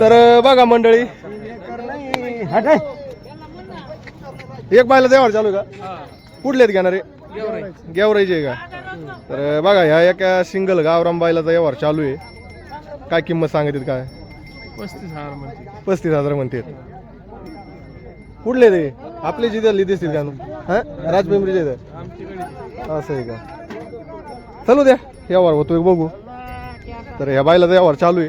तर बघा मंडळी. एक बायला देवावर चालू आहे का? कुठले आहेत घेणारे? गेवरायचे का? तर बघा ह्या एका सिंगल गावराम बायलाचा व्यवहार चालू आहे. काय किंमत सांगतात काय? पस्तीस हजार पस्तीस हजार म्हणते कुठले ते? आपले जिथे दिसतील का? हा? राजपिंपरीचे असं आहे का? चालू द्या. व्यवहार होतोय बघू. तर ह्या बायलाचा व्यवहार चालू आहे.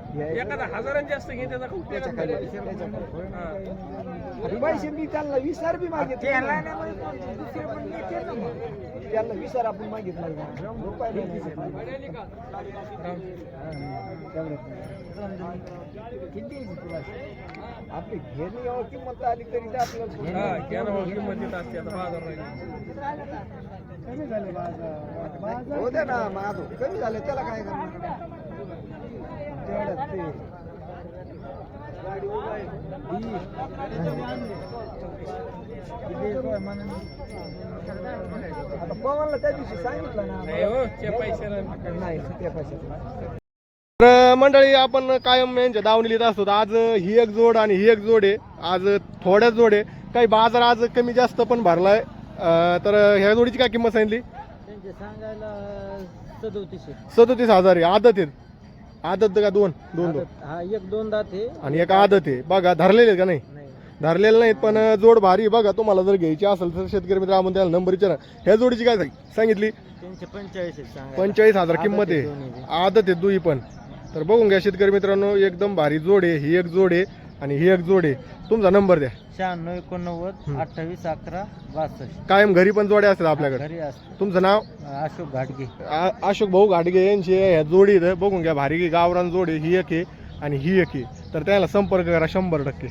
का? का एखादा हजारांची असतं घेईन त्याचा खूप. हा. पैसे मी त्यांना विसार बी मागितले त्यांना विसार आपण मागितला. किती? आपली घेणे यावं किंमत आली तरी ते आपल्याला हा, किंमत देत असते आता बाजार राहिली. कमी झाले बाजार हो द्या ना माझं कमी झाले त्याला काय करणार आता पवनला त्या दिवशी सांगितलं नाही ना हो, तर मंडळी आपण कायम यांच्या दावणी लिहित असतो आज ही एक जोड आणि ही एक जोड आहे. आज थोड्याच जोड आहे. काही बाजार आज कमी जास्त पण भरलाय. तर ह्या जोडीची काय किंमत सांगितली? सदोतीस हजार आहे. आदत आहेत आदत का दोन? दोन दोन. हा एक दोन दात आणि एक आदत आहे. बघा धरलेले आहेत का नाही? नाही. धरलेलं नाहीत पण जोड भारी आहे. बघा तुम्हाला जर घ्यायची असेल तर शेतकरी मित्र आपण त्याला नंबर विचारा. ह्या जोडीची काय सांग- सांगितली? त्यांचे पंचेचाळीस आहेत सांगायला. पंचेचाळीस हजार किंमत आहे. आदत आहे दुई पण. तर बघून घ्या शेतकरी मित्रांनो एकदम भारी जोड आहे. ही एक जोड आहे. आणि ही एक जोड. तुमचा नंबर द्या. शहाण्णव एकोणनव्वद. अठ्ठावीस अकरा बासष्ट. कायम घरी पण जोड्या असतात आपल्याकडे. घरी असतो तुमचं नाव? अशोक घाटगे. आ- अशोक भाऊ घाटगे यांची ह्या जोडी इथं. बघून घ्या भारी गावरान जोड. ही एक आहे आणि ही एक आहे. तर त्याला संपर्क करा शंभर टक्के.